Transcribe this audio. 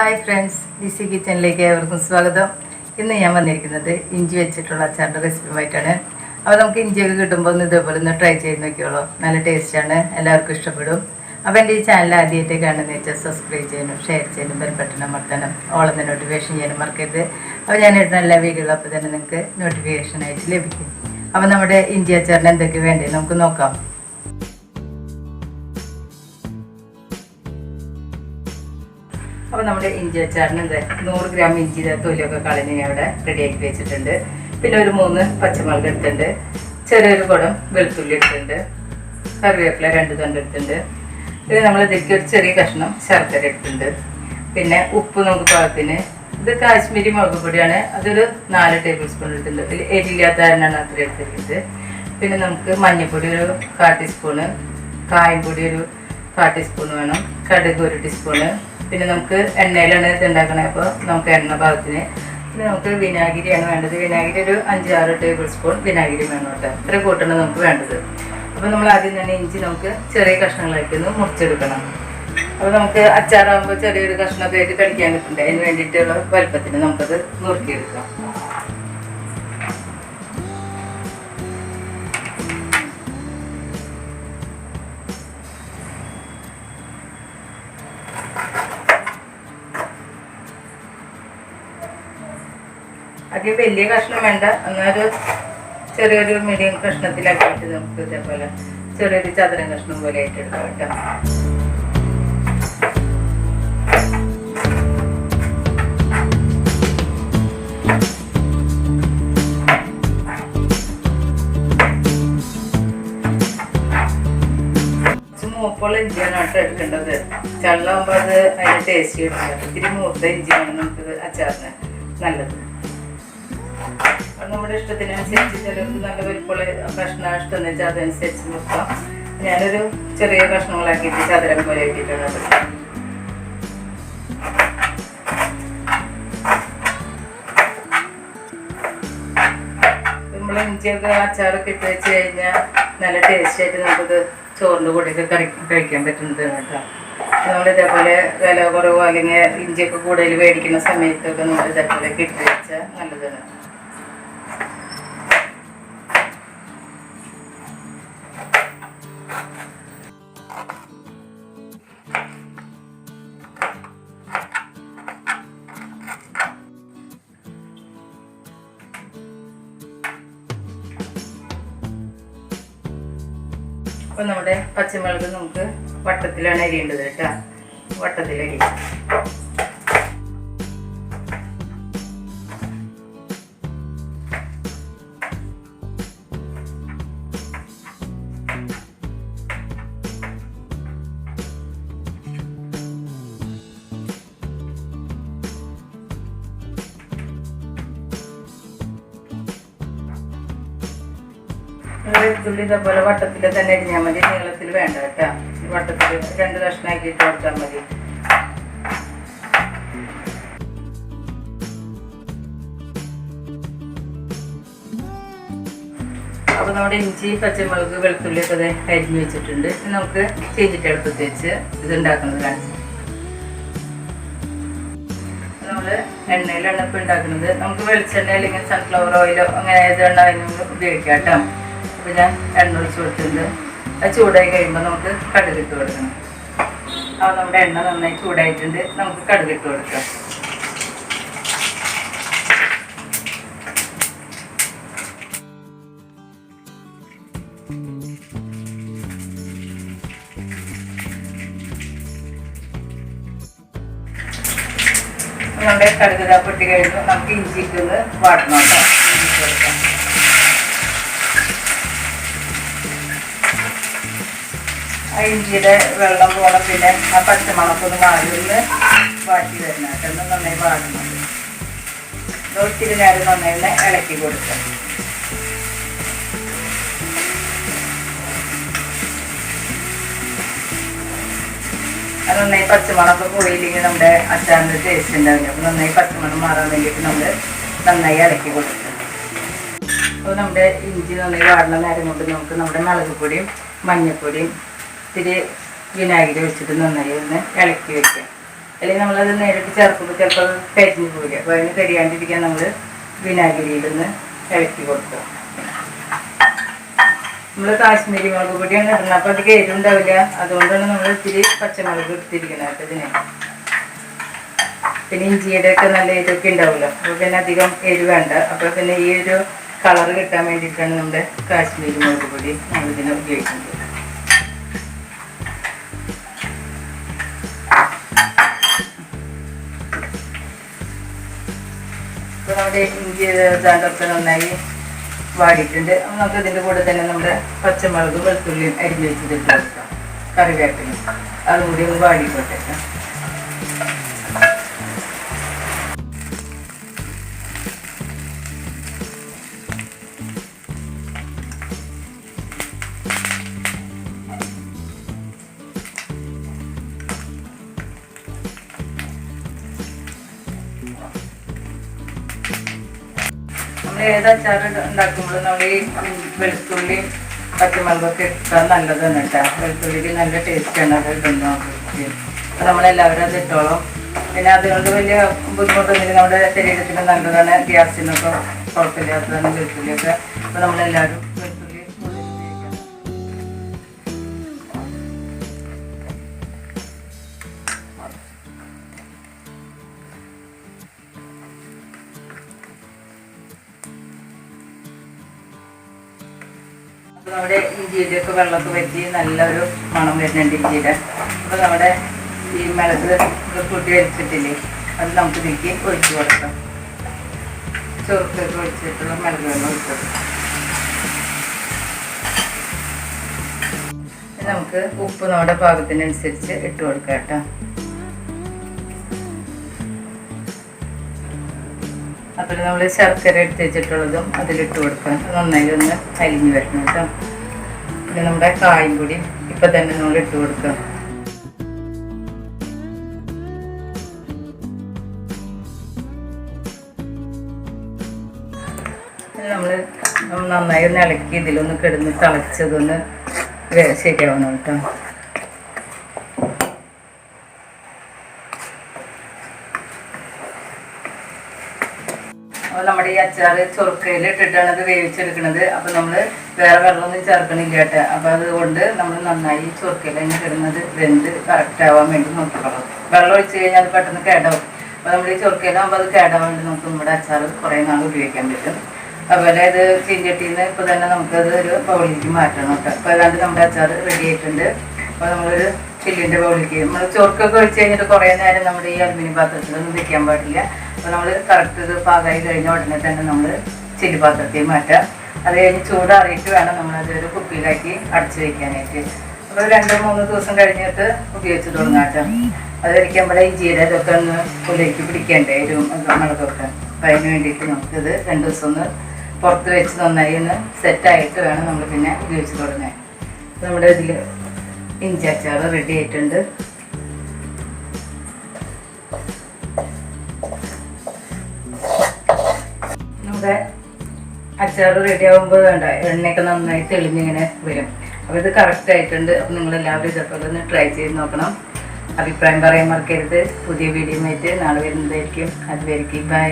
Hi friends D C കിച്ചണിലേക്ക് ഏവർക്കും സ്വാഗതം. ഇന്ന് ഞാൻ വന്നിരിക്കുന്നത് ഇഞ്ചി വെച്ചിട്ടുള്ള അച്ചാറിന്റെ റെസിപ്പിയുമായിട്ടാണ്. അപ്പോൾ നമുക്ക് ഇഞ്ചിയൊക്കെ കിട്ടുമ്പോൾ ഒന്ന് ഇതേപോലെ ഒന്ന് ട്രൈ ചെയ്ത് നോക്കിയോളൂ നല്ല ടേസ്റ്റാണ് എല്ലാവർക്കും ഇഷ്ടപ്പെടും. അപ്പോൾ എന്റെ ഈ ചാനൽ ആദ്യമായിട്ട് കാണുന്ന വെച്ചാൽ സബ്സ്ക്രൈബ് ചെയ്യാനും ഷെയർ ചെയ്യാനും ബെൽബട്ടൺ അമർത്താനും ഓളെന്ന് നോട്ടിഫിക്കേഷൻ ചെയ്യാനും മറക്കരുത്. അപ്പോൾ ഞാൻ ഇടുന്ന എല്ലാ വീഡിയോകളും അപ്പോൾ തന്നെ നിങ്ങൾക്ക് നോട്ടിഫിക്കേഷൻ ആയിട്ട് ലഭിക്കും. അപ്പോൾ നമ്മുടെ ഇഞ്ചി അച്ചാറിന് എന്തൊക്കെ വേണ്ടത് നമുക്ക് നോക്കാം. അപ്പോൾ നമ്മുടെ ഇഞ്ചി അച്ചാറിന് എന്താ നൂറ് ഗ്രാം ഇഞ്ചി തൊലിയൊക്കെ കളഞ്ഞ് ഞാൻ ഇവിടെ റെഡിയാക്കി വെച്ചിട്ടുണ്ട്. പിന്നെ ഒരു മൂന്ന് പച്ചമുളക് എടുത്തിട്ടുണ്ട്. ചെറിയൊരു കുടം വെളുത്തുള്ളി എടുത്തിട്ടുണ്ട്. കറിവേപ്പില രണ്ട് തണ്ട് എടുത്തിട്ടുണ്ട്. പിന്നെ നമ്മൾ ഇതിലേക്ക് ഒരു ചെറിയ കഷ്ണം ശർക്കര എടുത്തിട്ടുണ്ട്. പിന്നെ ഉപ്പ് നമുക്ക് പാകത്തിന്. ഇത് കാശ്മീരി മുളക് പൊടിയാണ്. അതൊരു നാല് ടേബിൾ സ്പൂൺ എടുത്തിട്ടുണ്ട്. അതിൽ കാരണമാണ് അത്ര എടുത്തിട്ടുള്ളത് പിന്നെ നമുക്ക് മഞ്ഞൾപ്പൊടി ഒരു കാ ടീസ്പൂണ് കായം പൊടി ഒരു കാ ടീസ്പൂൺ വേണം. കടുക് ഒരു ടീസ്പൂണ് പിന്നെ നമുക്ക് എണ്ണയിലാണ് ഇത് ഉണ്ടാക്കണത് അപ്പോൾ നമുക്ക് എണ്ണ ഭാഗത്തിന് പിന്നെ നമുക്ക് വിനാഗിരിയാണ് വേണ്ടത്. വിനാഗിരി ഒരു അഞ്ചാറ് ടേബിൾ സ്പൂൺ വിനാഗിരി വേണം കേട്ടോ. ഇത്ര കൂട്ടണം നമുക്ക് വേണ്ടത്. അപ്പോൾ നമ്മൾ ആദ്യം തന്നെ ഇഞ്ചി നമുക്ക് ചെറിയ കഷ്ണങ്ങളാക്കി ഒന്ന് മുറിച്ചെടുക്കണം. അപ്പോൾ നമുക്ക് അച്ചാറാകുമ്പോൾ ചെറിയൊരു കഷ്ണമൊക്കെ ആയിട്ട് കഴിക്കാൻ കിട്ടുന്നുണ്ട് അതിന് വേണ്ടിയിട്ടുള്ള വലുപ്പത്തിന് നമുക്കത് നുറുക്കിയെടുക്കാം. അധികം വലിയ കഷ്ണം വേണ്ട. എന്നൊരു ചെറിയൊരു മീഡിയം കഷ്ണത്തിലാക്കിയിട്ട് നമുക്ക് ഇതേപോലെ ചെറിയൊരു ചതുരം കഷ്ണം പോലെ ആയിട്ട് എടുക്കാം കേട്ടോ മൂപ്പുള്ള ഇഞ്ചിയാണ് കേട്ടോ എടുക്കേണ്ടത്. ചള്ളാകുമ്പോൾ അത് അതിന് ടേസ്റ്റ് കിട്ടില്ല ഇത്തിരി മൂത്ത ഇഞ്ചിയാണ് നമുക്കിത് അച്ചാറിന് നല്ലത്. നമ്മുടെ ഇഷ്ടത്തിനനുസരിച്ച് നല്ല വലിപ്പമുള്ള ഭക്ഷണം ഇഷ്ടം വെച്ചാൽ അതനുസരിച്ച് നോക്കാം. ഞാനൊരു ചെറിയ കഷ്ണങ്ങളാക്കിയിട്ട് ചതുരം പോലെ ആക്കിയിട്ടാണ് നമ്മൾ ഇഞ്ചിയൊക്കെ അച്ചാറൊക്കെ ഇട്ട് വെച്ച് കഴിഞ്ഞാൽ നല്ല ടേസ്റ്റായിട്ട് നമുക്കത് ചോറിന്റെ കൂടെയൊക്കെ കറി കഴിക്കാൻ പറ്റുന്നത് കേട്ടോ. നമ്മൾ ഇതേപോലെ വില കുറവോ അല്ലെങ്കിൽ ഇഞ്ചിയൊക്കെ കൂടുതൽ മേടിക്കുന്ന സമയത്തൊക്കെ നമ്മൾ ഇതേപോലെ ഇട്ട് വെച്ചാൽ നല്ലതാണ്. അപ്പൊ നമ്മുടെ പച്ചമുളക് നമുക്ക് വട്ടത്തിലാണ് അരിയേണ്ടത് കേട്ടോ. വട്ടത്തിൽ വെളുത്തുള്ളി ഇതേപോലെ വട്ടത്തിൽ തന്നെ അരിഞ്ഞാൽ മതി. നീളത്തിൽ വേണ്ട കേട്ടോ. വട്ടത്തിൽ രണ്ട് കഷ്ണമാക്കിയിട്ട് കൊടുത്താൽ മതി. അപ്പോൾ നമ്മുടെ ഇഞ്ചി പച്ചമുളക് വെളുത്തുള്ളി ഒക്കെ അരിഞ്ഞ് വെച്ചിട്ടുണ്ട്. നമുക്ക് ചീഞ്ചിട്ട് അടുപ്പത്ത് വെച്ച് ഇത് കാണിച്ചു നമ്മൾ എണ്ണയിലാണ് ഇപ്പോൾ ഉണ്ടാക്കുന്നത്. നമുക്ക് വെളിച്ചെണ്ണ അല്ലെങ്കിൽ സൺഫ്ലവർ ഓയിലോ അങ്ങനെ ഏത് എണ്ണ ഉപയോഗിക്കാം കേട്ടോ. അപ്പോൾ ഞാൻ എണ്ണ ഒഴിച്ച് കൊടുത്തിട്ടുണ്ട്. അത് ചൂടായി കഴിയുമ്പോൾ നമുക്ക് കടുക് കടുകിട്ട് കൊടുക്കണം. അപ്പോൾ നമ്മുടെ എണ്ണ നന്നായി ചൂടായിട്ടുണ്ട്. നമുക്ക് കടുക് കടുകിട്ട് കൊടുക്കാം. നമ്മുടെ കടുക് പൊട്ടി കഴിഞ്ഞു. നമുക്ക് ഇഞ്ചിക്കുന്നത് വാട്ടണം കേട്ടോ ഇഞ്ചി കൊടുക്കാം. ഇഞ്ചിയുടെ വെള്ളം പോകണം പിന്നെ ആ പച്ചമുളകൊന്ന് മാറി ഒന്ന് വാട്ടി വരണം കേട്ടോ നന്നായി വാടണം ഇത് ഒത്തിരി നേരം നന്നായി ഒന്ന് ഇളക്കി കൊടുക്കാം. അത് നന്നായി പച്ചമുളക് പോയില്ലെങ്കിൽ നമ്മുടെ അച്ചാറിന്റെ ടേസ്റ്റ് ഉണ്ടാവില്ല. അപ്പോൾ നന്നായി പച്ചമുളക് മാറാൻ വേണ്ടിയിട്ട് നമ്മൾ നന്നായി ഇളക്കി കൊടുക്കുക അപ്പോൾ നമ്മുടെ ഇഞ്ചി നന്നായി വാടുന്ന നേരം കൊണ്ട് നമുക്ക് നമ്മുടെ മുളക് പൊടിയും മഞ്ഞൾപ്പൊടിയും ഇത്തിരി വിനാഗിരി വെച്ചിട്ട് നന്നായി ഒന്ന് ഇളക്കി വെക്കുക. അല്ലെങ്കിൽ നമ്മളത് നേരിട്ട് ചേർക്കുമ്പോൾ ചിലപ്പോൾ കരിഞ്ഞു പോകില്ല അപ്പോൾ അതിന് കരിയാണ്ടിരിക്കാൻ നമ്മൾ വിനാഗിരിയിലൊന്ന് ഇളക്കി കൊടുക്കുക. നമ്മൾ കാശ്മീരി മുളക് പൊടിയാണ് ഇടുന്നത്. അപ്പോൾ അത് എരിവുണ്ടാവില്ല അതുകൊണ്ടാണ് നമ്മൾ ഇത്തിരി പച്ചമുളക് എടുത്തിരിക്കുന്നത് കേട്ടോ ഇതിന്. പിന്നെ ഇഞ്ചിയുടെ ഒക്കെ നല്ല എരിവൊക്കെ ഉണ്ടാവുമല്ലോ. അപ്പോൾ പിന്നെ അധികം എരിവ് വേണ്ട. അപ്പോൾ പിന്നെ ഈ ഒരു കളർ കിട്ടാൻ വേണ്ടിയിട്ടാണ് നമ്മുടെ കാശ്മീരി മുളക് പൊടി നമ്മളിതിനെ ഉപയോഗിക്കുന്നത്. നമ്മുടെ ഇഞ്ചി ഇതാണ്ടൊക്കെ നന്നായി വാടിയിട്ടുണ്ട്. നമുക്ക് ഇതിന്റെ കൂടെ തന്നെ നമ്മുടെ പച്ചമുളകും വെളുത്തുള്ളിയും അരിഞ്ഞ് വെച്ചിട്ട് കൊടുക്കാം. കറിവേപ്പിലും അതും ഒന്ന് വാടിക്കോട്ടെ. ഏത് അച്ചാർ ഉണ്ടാക്കുമ്പോഴും നമ്മൾ ഈ വെളുത്തുള്ളി പച്ചമുളകൊക്കെ ഇട്ടാൽ നല്ലതാണ് കേട്ടോ വെളുത്തുള്ളിക്ക് നല്ല ടേസ്റ്റാണ് അത് ഇടുന്ന നമ്മളെല്ലാവരും അത് ഇട്ടോളും. പിന്നെ അതുകൊണ്ട് വലിയ ബുദ്ധിമുട്ടൊന്നുമില്ല. നമ്മുടെ ശരീരത്തിന് നല്ലതാണ്. ഗ്യാസിനൊക്കെ കുഴപ്പമില്ലാത്തതാണ് വെളുത്തുള്ളിയൊക്കെ. അപ്പോൾ നമ്മളെല്ലാവരും നമ്മുടെ ഇഞ്ചിയുടെ ഒക്കെ വെള്ളമൊക്കെ വറ്റി നല്ലൊരു മണം വരുന്നുണ്ട് ഇഞ്ചിയുടെ അപ്പോൾ നമ്മുടെ ഈ മിളക് കൂട്ടി വലിച്ചിട്ടില്ലേ അത് നമുക്ക് ഇതിലേക്ക് ഒഴിച്ചു കൊടുക്കാം. ചെറുക്കൊക്കെ ഒഴിച്ചിട്ടുള്ള മിളക് വെള്ളം ഒഴിച്ചു കൊടുക്കാം. നമുക്ക് ഉപ്പ് നമ്മുടെ പാകത്തിനനുസരിച്ച് ഇട്ട് കൊടുക്കാം കേട്ടോ. അപ്പോൾ നമ്മൾ ശർക്കര എടുത്ത് വെച്ചിട്ടുള്ളതും അതിലിട്ട് കൊടുക്കാം അത് നന്നായി ഒന്ന് അലിഞ്ഞ് വരണം കേട്ടോ. പിന്നെ നമ്മുടെ കായും കൂടി ഇപ്പം തന്നെ നമ്മൾ ഇട്ട് കൊടുക്കാം. നമ്മൾ നന്നായി ഒന്ന് ഇളക്കി ഇതിലൊന്ന് കിടന്ന് തിളച്ചതൊന്ന് ശരിയാവണം കേട്ടോ. നമ്മുടെ ഈ അച്ചാറ് ചൊറുക്കയിൽ ഇട്ടിട്ടാണ് ഇത് വേവിച്ചെടുക്കുന്നത് അപ്പോൾ നമ്മൾ വേറെ വെള്ളമൊന്നും ചേർക്കണില്ല കേട്ടോ. അപ്പോൾ അതുകൊണ്ട് നമ്മൾ നന്നായി ചൊറുക്കയിൽ തന്നെ ഇടുന്നത് വെന്ത് കറക്റ്റ് ആവാൻ വേണ്ടി നോക്കിക്കോളാം വെള്ളം ഒഴിച്ച് കഴിഞ്ഞാൽ അത് പെട്ടെന്ന് കേടാവും. അപ്പോൾ നമ്മൾ ഈ ചൊറുക്കയിലാകുമ്പോൾ അത് കേടാവാണ്ട് വേണ്ടി നമുക്ക് നമ്മുടെ അച്ചാറ് കുറേ നാൾ ഉപയോഗിക്കാൻ പറ്റും. അതുപോലെ ഇത് ചീഞ്ചട്ടിയിൽ നിന്ന് ഇപ്പോൾ തന്നെ നമുക്കത് ഒരു ബൗളിലേക്ക് മാറ്റണം കേട്ടോ. അപ്പോൾ അതാണ്ട് നമ്മുടെ അച്ചാർ റെഡി ആയിട്ടുണ്ട്. അപ്പോൾ നമ്മളൊരു ചില്ലിന്റെ ബൗളിലേക്ക് നമ്മൾ ചൊറുക്കൊക്കെ ഒഴിച്ച് കഴിഞ്ഞിട്ട് കുറേ നേരം നമ്മുടെ ഈ അലുമിനിയം പാത്രത്തിലൊന്നും വെക്കാൻ പാടില്ല. അപ്പോൾ നമ്മൾ കറക്റ്റ് ഇത് പാകമായി കഴിഞ്ഞ ഉടനെ തന്നെ നമ്മൾ ചില്ലി പാത്രത്തിൽ മാറ്റാം. അത് കഴിഞ്ഞ് ചൂടാറിയിട്ട് വേണം നമ്മളത് ഒരു കുപ്പിയിലാക്കി അടച്ചു വെക്കാനായിട്ട്. അപ്പോൾ രണ്ടോ മൂന്ന് ദിവസം കഴിഞ്ഞിട്ട് ഉപയോഗിച്ച് തുടങ്ങാട്ടോ. അത് കഴിക്കുമ്പോഴേ ഈ ജീരകമൊക്കെ ഒന്ന് പുലേക്ക് പിടിക്കണ്ടേ എരിവും ഒക്കെ മുളകൊക്കെ അപ്പം അതിന് വേണ്ടിയിട്ട് നമുക്കിത് രണ്ട് ദിവസം ഒന്ന് പുറത്ത് വെച്ച് നന്നായി ഒന്ന് സെറ്റായിട്ട് വേണം നമ്മൾ പിന്നെ ഉപയോഗിച്ച് തുടങ്ങാൻ. നമ്മുടെ ഇതിൽ ഇഞ്ചി അച്ചാർ റെഡി ആയിട്ടുണ്ട്. നമ്മുടെ അച്ചാർ റെഡി ആകുമ്പോൾ വേണ്ട. എണ്ണയൊക്കെ നന്നായി തെളിഞ്ഞിങ്ങനെ വരും. അപ്പോൾ ഇത് കറക്റ്റ് ആയിട്ടുണ്ട്. അപ്പോൾ നിങ്ങൾ എല്ലാവരും ഇതേപോലെ ഒന്ന് ട്രൈ ചെയ്ത് നോക്കണം. അഭിപ്രായം പറയാൻ മറക്കരുത്. പുതിയ വീഡിയോ ആയിട്ട് നാളെ വരുന്നതായിരിക്കും. അതുവരെയ്ക്ക് ബൈ